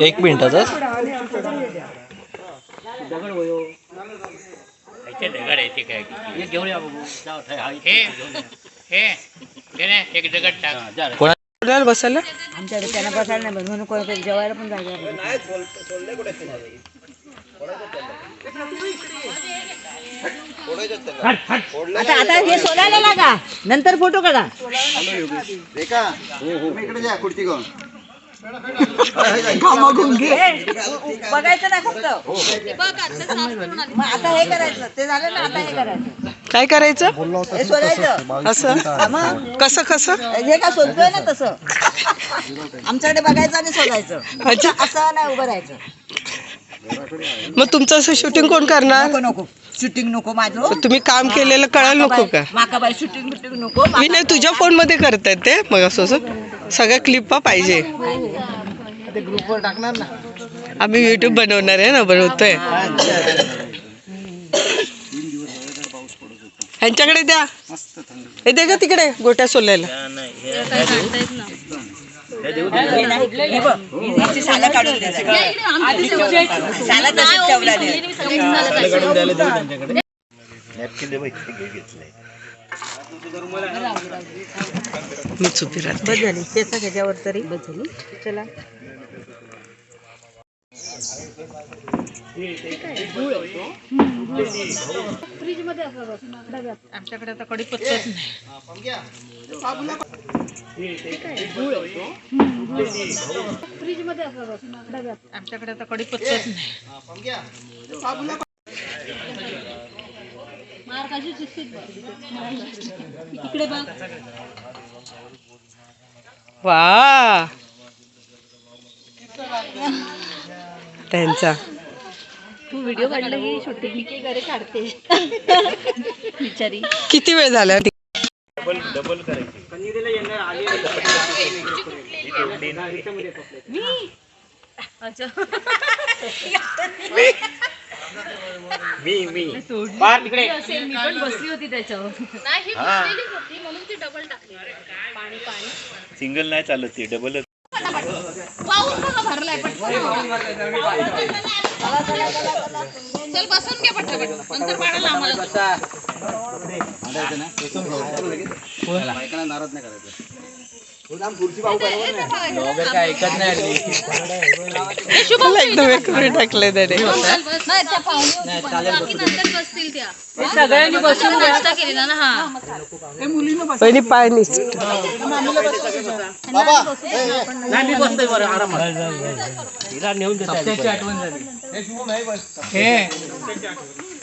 एक मिनिटाचा इथे दगड आहे ते काय घेऊन या बघू हे एक दगड टाक बसायला? आमच्याकडे त्यांना बसायला नाही बस म्हणून कोणाकडे जेवायला पण जागा आता आता हे सोडायला लागा. नंतर फोटो काढा. रेखा इकडे द्या खुर्ची घेऊन. बघायचं ना फक्त. मग आता हे करायचं. ते झालं ना आता हे करायचं. काय करायचं? हे सोडायचं. असं? मग कसं कसं? हे का शोधतोय ना तसं? आमच्याकडे बघायचं आणि शोधायचं अच्छा. असं नाही उभं राहायचं. मग तुमचं असं शूटिंग कोण करणार? नको नको. शूटिंग नको माझं. तुम्ही काम केलेलं कळायला नको का? माका बाई शूटिंग बिटिंग नको. मी नाही तुझ्या फोनमध्ये करतायत ते? मग असं असं. सगळ्या क्लिपा पाहिजे. ग्रुपवर टाकणार ना आम्ही युट्यूब बनवणार आहे ना बनवतोय. ह्यांच्याकडे द्या. हे दे का तिकडे गोट्या सोल्याला. हे सालं काढून. मी चुपी राहते. बस झाली केसा त्याच्यावर तरी. बस झाली चला. आमच्याकडे आता कडीपत्ताच नाही. आमच्याकडे आता कडीपत्ताच नाही. वा. त्यांचा. तू व्हिडिओ काढला की शूटिंग घरी काढते. बिचारी किती वेळ झाला? अच्छा. मी मी. पार तिकडे. असेल मी पण बसली होती त्याच्यावर. नाही होती म्हणून ती डबल टाकली. पाणी पाणी. सिंगल नाही चालत ती डबल पाऊस बघा भरलाय पटकन. चल बसून घे पटकन. नंतर पाडायला आम्हाला. नाराज नाही करायचं. मला एकदम एक टाकलंय त्याने सगळ्यांनी बसून नाश्ता केलेला ना हा. पहिली पाय निस आरामात नेऊन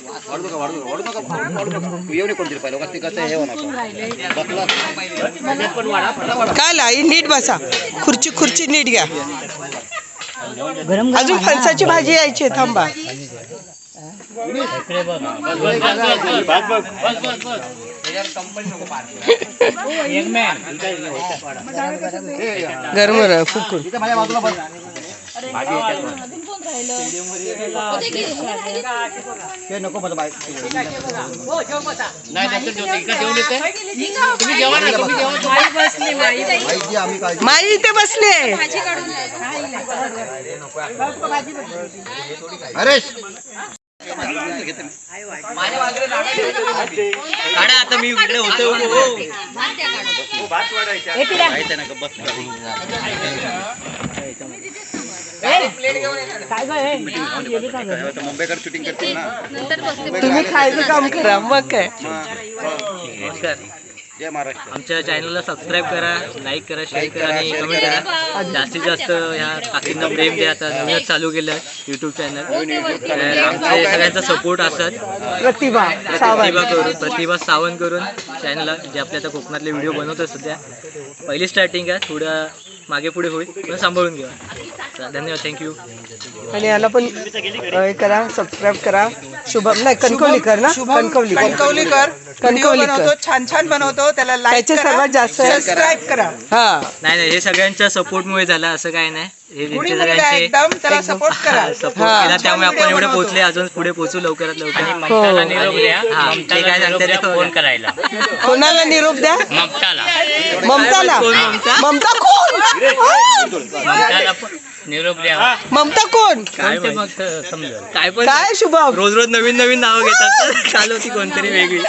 वाढू नका वाढू नका वाढू नका वाढू नका येऊ नये कोणतरी पाहिलं उगाच ते कसं हे होणार काय लाई? नीट बसा. खुर्ची खुर्ची नीट घ्या. अजून फणसाची भाजी यायची आहे, थांबा. गरम गरम फुकून इथे माझ्या बाजूला बस ते नको माझं बाईक नाही नंतर जेवतो इकडे जेवण येते. तुम्ही जेवा ना तुम्ही जेवा बाईकची आम्ही काळजी माई इथे बसले हरेश काढा आता मी इकडे होतो. मुंबईकर शूटिंग करतील ना. तुम्ही खायचं काम करा. मग काय जय महाराष्ट्र. आमच्या चॅनलला सबस्क्राईब करा लाईक करा शेअर करा आणि कमेंट करा. जास्तीत जास्त ह्या काकींना प्रेम द्या. आता नवीनच चालू केलं यूट्यूब चॅनल आमचे सगळ्यांचा सपोर्ट असतात प्रतिभा प्रतिभा करून प्रतिभा सावंत करून चॅनलला जे आपले आता कोकणातले व्हिडिओ बनवतो सध्या. पहिली स्टार्टिंग आहे थोडं मागे पुढे होईल. पण सांभाळून घ्या धन्यवाद. थँक्यू आणि याला पण हे करा सबस्क्राईब करा. शुभम नाही कणकवलीकर ना? कणकवलीकर. कणकवलीकर. कणकवलीकर. बनवतो छान छान बनवतो त्याला लाईक त्याचे सर्वात जास्त सबस्क्राईब करा. हा. नाही नाही हे सगळ्यांच्या सपोर्टमुळे झालं असं काय नाही. हे कुणी त्यांचे मुलगा सगळ्यांचे एकदम त्याला सपोर्ट करा. सपोर्ट हा. केला त्यामुळे आपण एवढे. पोहोचले अजून पुढे पोहोचू लवकरात लवकर. ममताला निरोप द्या. हा, ते ममताला काय निरोप सांगते द्या. ते फोन करायला कोणाला निरोप द्या? ममताला. ममताला. कोण ममता? ममता कोण निरोप द्या. ममता कोण? काय ते समजेल. काय पण काय शुभम? रोज रोज नवीन नवीन नावं घेतात. काल होती कोणतरी वेगळी.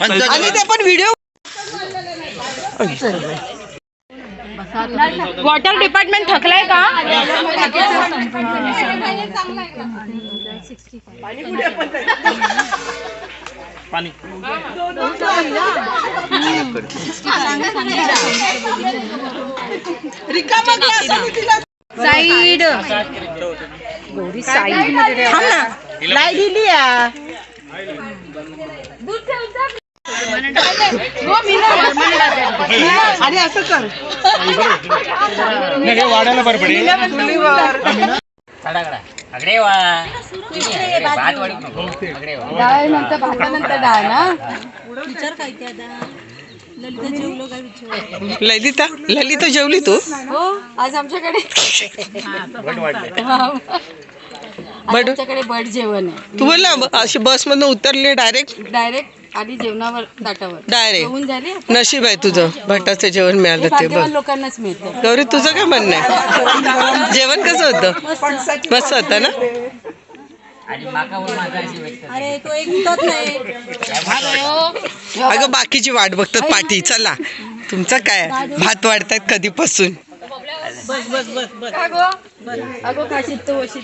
आणि ते पण व्हिडिओ वॉटर डिपार्टमेंट थकलाय का? रिकामा glass आणि तिला साईड. थांब ना लाइट दिली या. आणि असं कर. चढाकडा अगडे वा. भात वाढू नको. अगडे वा. ललिता ललिता जेवली तू? हो आज आमच्याकडे बट आमच्याकडे बट जेवण आहे. तू बोल ना अशी बस मधून उतरली डायरेक्ट डायरेक्ट आधी जेवणावर ताटावर. डायरेक्ट जेवून झाली नशीब आहे तुझं. भटाचं जेवण मिळालं ते बघ. लोकांनाच मिळतं. गौरी तुझं काय म्हणणं आहे? जेवण कसं होतं? मस्त होतं ना? आणि माकावर माझा अशी व्यक्त अरे तो एक उठत नाही अगं बाकीची वाट बघतात पाठी. चला. तुमचं काय? भात वाढतायत कधीपासून.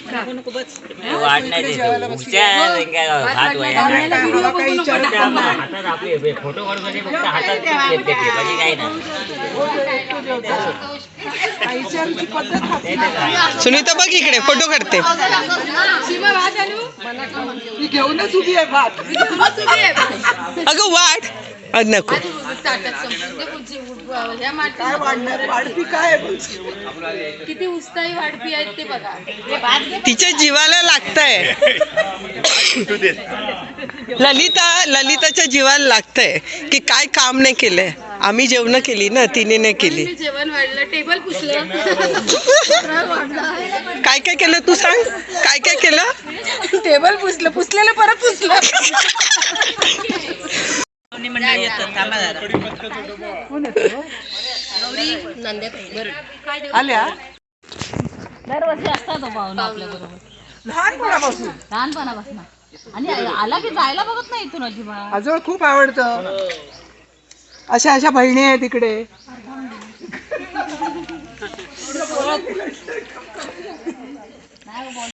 खा नको फोटो फक्त हातात काही नाही. सुनीता बघ इकडे फोटो काढते. अगं वाढ आज नको. काय वाढणार? वाढपी काय आहे बघ. किती उस्ताही वाढपी आहेत ते बघा. तिच्या जीवाला लागतंय. ललिता ललिताच्या जीवाला लागतंय की काय काम नाही केलंय. आम्ही जेवण केली ना तिने नाही केली. जेवण वाढलं टेबल पुसलं. काय काय केलं तू सांग? काय काय केलं? टेबल पुसलं पुसलेलं परत पुसलं. आल्या? दरवर्षी असतात तो पाहुणा आपल्या बरोबर. लहानपणापासून. लहानपणापासून. आणि आला की जायला बघत नाही इथून अजिबात. आजोळ खूप आवडतं. अशा अशा बहिणी आहेत इकडे.